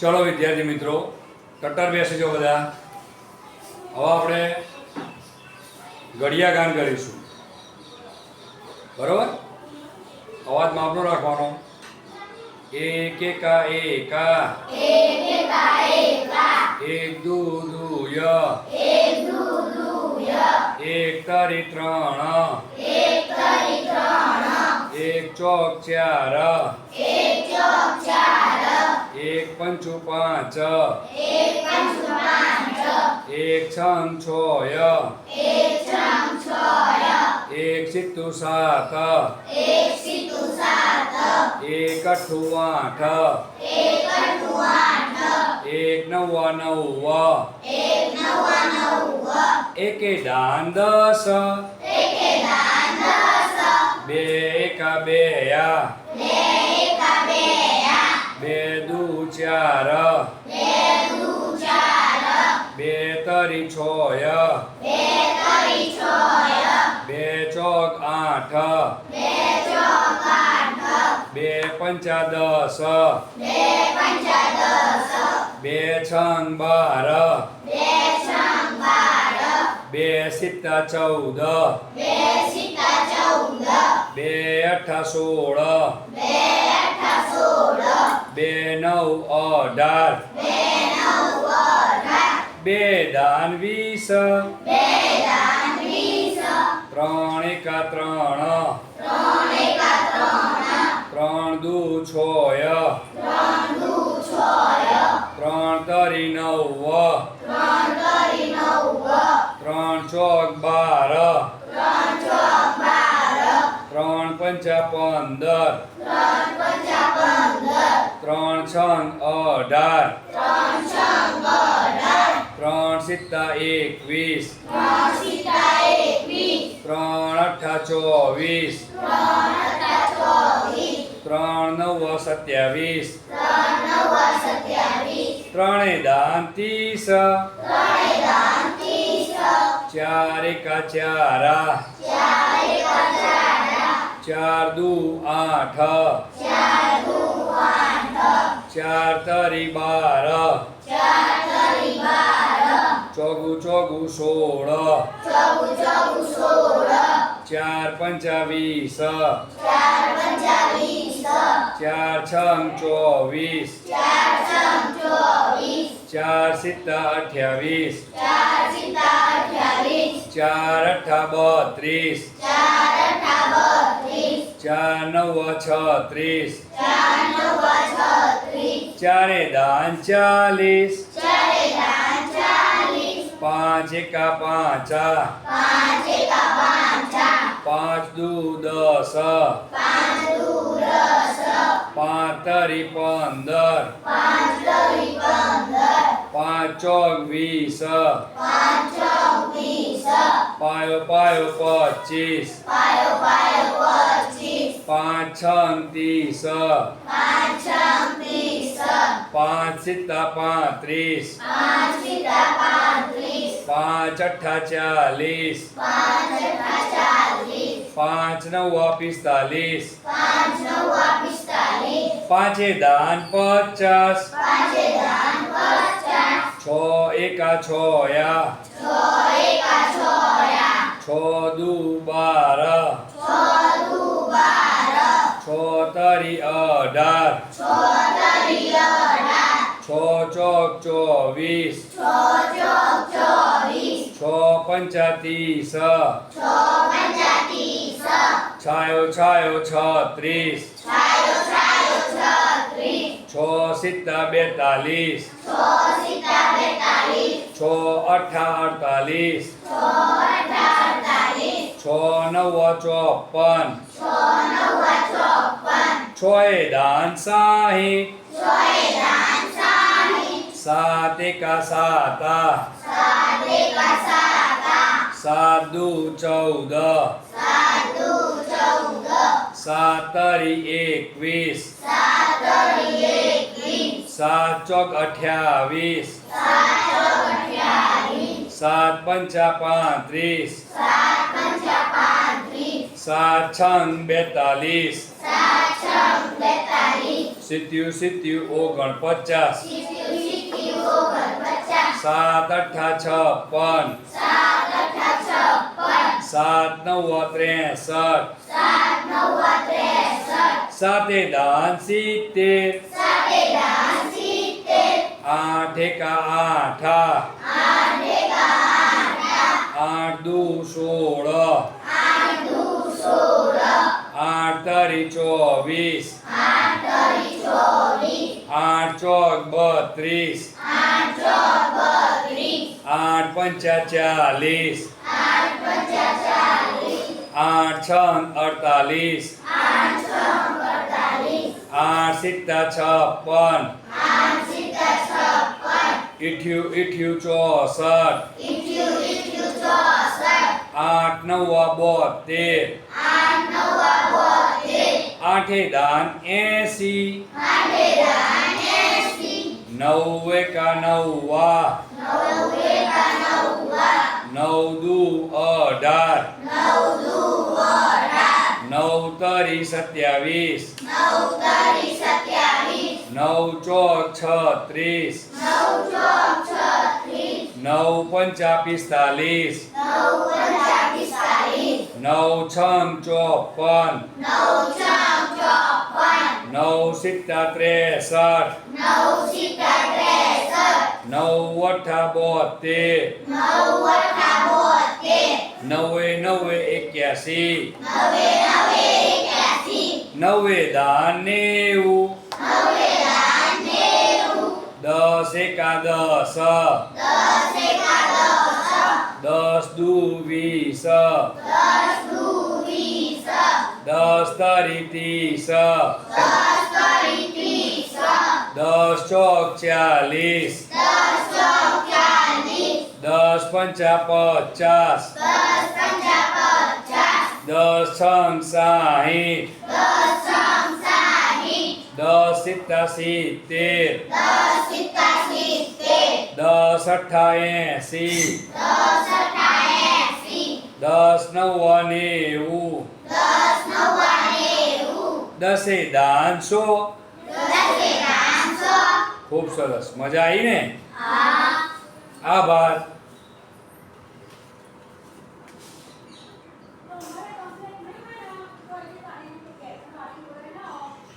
ચલો વિદ્યાર્થી મિત્રો કટર બેસી જાઓ બધા. હવે આપણે ઘડિયા ગાન કરીશું. બરોબર? અવાજ માપનો રાખવાનો. એક. એકા. એકા એક દુ દુય એક તરી ત્રણ. એક ચોક ચાર. એક પંચુ પાંચ એક છંગ છોય એક સિત્તુ સાત એક અઠુ આઠ એક નવ્વા નવ એકે દાન દસ બે એકા બે બે ચાર. બે તરી છોય. બે ચોક આઠ. બે પંચા દસ. બે છંગ બાર. બે સિત્તા ચૌદ. બે અઠા સોળ. બે નવ અઢાર. બે દાન વીસ. ત્રણ એકા ત્રણ. ત્રણ દુ છોય. ત્રણ તરી નવ. ત્રણ ચોક બાર. ત્રણ પંચા પંદર. ત્રણ છંગ અઢાર ત્રણ સિત્તા એકવીસ ત્રણ અઠા ચોવીસ. ત્રણ નવ સત્યાવીસ. ત્રણે દાન ત્રીસ. ચાર એકા ચારા. ચાર દુ આઠ. ચાર તરી બાર. ચોગુ ચોગુ સોળ. ચાર પંચાવીસ ચાર છંગ ચોવીસ. ચાર સિત્તા અઠ્યાવીસ. ચાર અઠા બત્રીસ. ચાર નવ છત્રીસ ચારે દાન ચાલીસ. પાંચ એકા પાંચા. પાંચ દુ દસ. પાંચ તરી પંદર. પાંચ ચોક વીસ. પાયો પાયો પચીસ પાંચ છંગ ત્રીસ પાંચ સિત્તા પાંત્રીસ પાંચ અઠ્ઠા ચાલીસ પાંચ નવ પિસ્તાલીસ પાંચે દાન પચાસ છ એકા છોયા છ દુ બાર છોદુ બાર છોતરી અઢાર. છ ચોક ચોવીસ છ પંચાતીસ છાયો છાયો છત્રીસ. છ સિત્તા બેતાલીસ. છ અઠા અડતાલીસ. છ નવ ચોપન છ દાન સાહી સાત એકા સાતા સાત દુ ચૌદ સાતરી એકવીસ સાત ચોક અઠ્યાવીસ સાત પંચા પાંત્રીસ સાત છંગ બેતાલીસ. સિત્યુ સિત્યુ ઓગણપચાસ. સાત અઠ્ઠા છપ્પન. સાત નવ ત્રેસઠ. સાતે દાન સિત્તેર. આઠ એકા આઠા. આઠ. દુ સોળ તરી ચોવીસ આઠ ચોક બત્રીસ આઠ પંચા ચાલીસ આઠ છ અડતાલીસ આઠ સિત્તા છપ્પન ઇઠ્યુ ઇઠ્યુ ચોસઠ આઠ નવ બોતેર આઠે દાન એસી નવ એકા નવ્વા નવ દુ અઢાર નવ તરી સત્યાવીસ નવ ચોક છત્રીસ નવ પંચા પિસ્તાલીસ નવ છમ ચોપન નવ સિત્તા ત્રેસઠ નવ અઠા બોતેર નવે નવે એક્યાસી નવે દાન નેવું દસ એકા દસ દસ દુ વીસ દસ તરી ત્રીસ દસ ચોક ચાલીસ દસ પંચા પચાસ દસ છંગ સાહીઠ દસ સિત્તા સિત્તેર દસ અઠ્ઠા એંસી દસ નવ નેવું દસે દાનસો. ખૂબ સરસ. મજા આવી ને? આભાર.